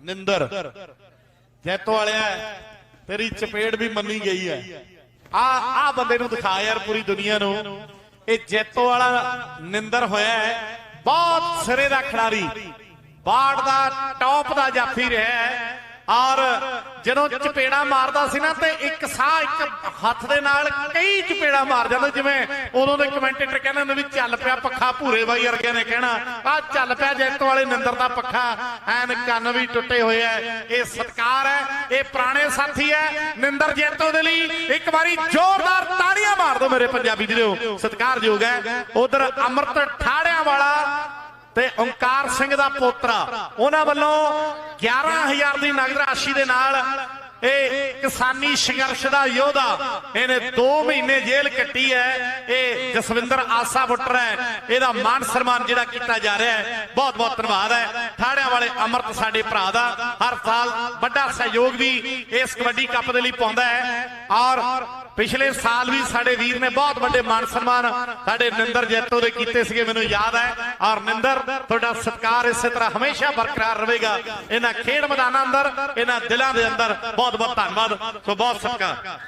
ਨਿੰਦਰ ਜੈਤੋ ਵਾਲਿਆ, ਤੇਰੀ ਚਪੇੜ ਵੀ ਮੰਨੀ ਗਈ ਹੈ। ਆ ਆ ਬੰਦੇ ਨੂੰ ਦਿਖਾ ਯਾਰ ਪੂਰੀ ਦੁਨੀਆ ਨੂੰ। ਇਹ ਜੈਤੋ ਵਾਲਾ ਨਿੰਦਰ ਹੋਇਆ ਹੈ, ਬਹੁਤ ਸਿਰੇ ਦਾ ਖਿਡਾਰੀ, ਬਾੜ ਦਾ, ਟੌਪ ਦਾ ਜਾਫੀ ਰਿਹਾ ਹੈ। ਔਰ ਜਦੋਂ ਚਪੇੜਾ ਮਾਰਦਾ ਸੀ ਨਾ ਤੇ ਇੱਕ ਸਾਹ ਇੱਕ ਹੱਥ ਦੇ ਨਾਲ ਕਈ ਚਪੇੜਾ ਮਾਰ ਜਾਂਦਾ ਜਿਵੇਂ ਉਦੋਂ ਦੇ ਕਮੈਂਟੇਟਰ ਕਹਿੰਦੇ ਹੁੰਦੇ ਵੀ ਚੱਲ ਪਿਆ ਪੱਖਾ ਭੂਰੇ ਬਾਈ ਵਰਗਿਆਂ ਨੇ ਕਹਿਣਾ ਆ ਚੱਲ ਪਿਆ ਜੈਤੋ ਵਾਲੇ ਨਿੰਦਰ ਦਾ ਪੱਖਾ, ਐਨ ਕੰਨ ਵੀ ਟੁੱਟੇ ਹੋਏ ਐ, ਇਹ ਸਤਕਾਰ ਹੈ ਇਹ ਪੁਰਾਣੇ ਸਾਥੀ ਹੈ ਨਿੰਦਰ ਜੈਤੋ ਦੇ ਲਈ ਇੱਕ ਵਾਰੀ ਜ਼ੋਰਦਾਰ ਤਾੜੀਆਂ ਮਾਰ ਦਿਓ ਮੇਰੇ ਪੰਜਾਬੀ ਵੀਰੋ, ਸਤਿਕਾਰਯੋਗ ਹੈ ਉਧਰ ਅਮਰਤ ਠਾੜਿਆਂ ਵਾਲਾ ਤੇ ਓੰਕਾਰ ਸਿੰਘ ਦਾ ਪੋਤਰਾ, ਉਹਨਾਂ ਵੱਲੋਂ 11000 ਦੀ ਨਗਦ ਰਾਸ਼ੀ ਦੇ ਨਾਲ ਇਹ ਕਿਸਾਨੀ ਸੰਘਰਸ਼ ਦਾ ਯੋਧਾ, ਇਹਨੇ 2 ਮਹੀਨੇ ਜੇਲ੍ਹ ਕੱਟੀ ਹੈ, ਇਹ ਜਸਵਿੰਦਰ ਆਸਾ ਬੁੱਟਰ ਹੈ, ਇਹਦਾ ਮਾਨ ਸਨਮਾਨ ਜਿਹੜਾ ਕੀਤਾ ਜਾ ਰਿਹਾ ਹੈ ਬਹੁਤ ਬਹੁਤ ਧੰਨਵਾਦ ਹੈ। ਥਾੜਿਆਂ ਵਾਲੇ ਅਮਰਤ ਸਾਡੇ ਭਰਾ ਦਾ, ਹਰ ਸਾਲ ਵੱਡਾ ਸਹਿਯੋਗ ਵੀ ਇਸ ਕਬੱਡੀ ਕੱਪ ਦੇ ਲਈ ਪਾਉਂਦਾ ਹੈ। ਔਰ ਪਿਛਲੇ ਸਾਲ ਵੀ ਸਾਡੇ ਵੀਰ ਨੇ ਬਹੁਤ ਵੱਡੇ ਮਾਨ ਸਨਮਾਨ ਸਾਡੇ ਨਿੰਦਰ ਜੈਤੋ ਦੇ ਕੀਤੇ ਸੀਗੇ, ਮੈਨੂੰ ਯਾਦ ਹੈ। ਔਰ ਨਿੰਦਰ, ਤੁਹਾਡਾ ਸਤਿਕਾਰ ਇਸੇ ਤਰ੍ਹਾਂ ਹਮੇਸ਼ਾ ਬਰਕਰਾਰ ਰਹੇਗਾ। ਇਹਨਾਂ ਖੇਡ ਮੈਦਾਨਾਂ ਅੰਦਰ, ਇਹਨਾਂ ਦਿਲਾਂ ਦੇ ਅੰਦਰ ਬਹੁਤ ਬਹੁਤ ਧੰਨਵਾਦ। ਸੋ ਬਹੁਤ ਸਤਿਕਾਰ।